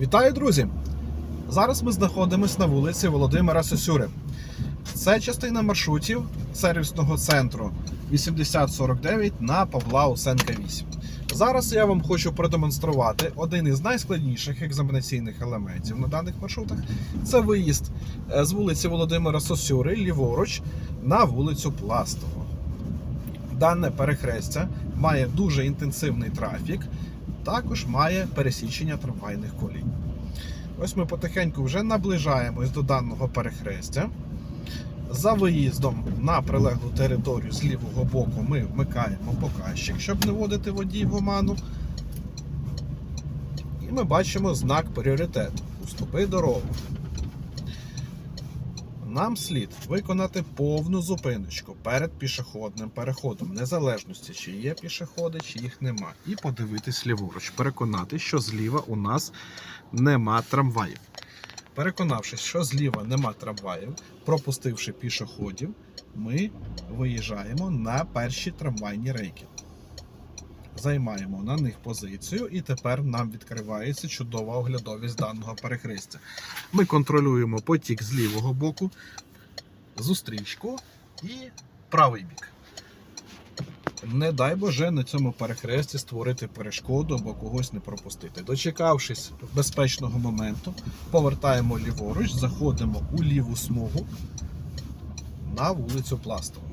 Вітаю, друзі! Зараз ми знаходимося на вулиці Володимира Сосюри. Це частина маршрутів сервісного центру 8049 на Павла Усенка 8. Зараз я вам хочу продемонструвати один із найскладніших екзаменаційних елементів на даних маршрутах. Це виїзд е, з вулиці Володимира Сосюри ліворуч на вулицю Пластову. Дане перехрестя має дуже інтенсивний трафік, також має пересічення трамвайних колій. Ось ми потихеньку вже наближаємось до даного перехрестя. За виїздом на прилеглу територію з лівого боку ми вмикаємо показчик, щоб не водити водій в оману. І ми бачимо знак пріоритету. Уступи дорогу. Нам слід виконати повну зупиночку перед пішохідним переходом, незалежності, чи є пішоходи, чи їх нема. І подивитись ліворуч, переконати, що зліва у нас нема трамваїв. Переконавшись, що зліва нема трамваїв, пропустивши пішоходів, ми виїжджаємо на перші трамвайні рейки. Займаємо на них позицію, і тепер нам відкривається чудова оглядовість даного перехрестя. Ми контролюємо потік з лівого боку, зустрічку і правий бік. Не дай Боже на цьому перехресті створити перешкоду або когось не пропустити. Дочекавшись безпечного моменту, повертаємо ліворуч, заходимо у ліву смугу на вулицю Пластову.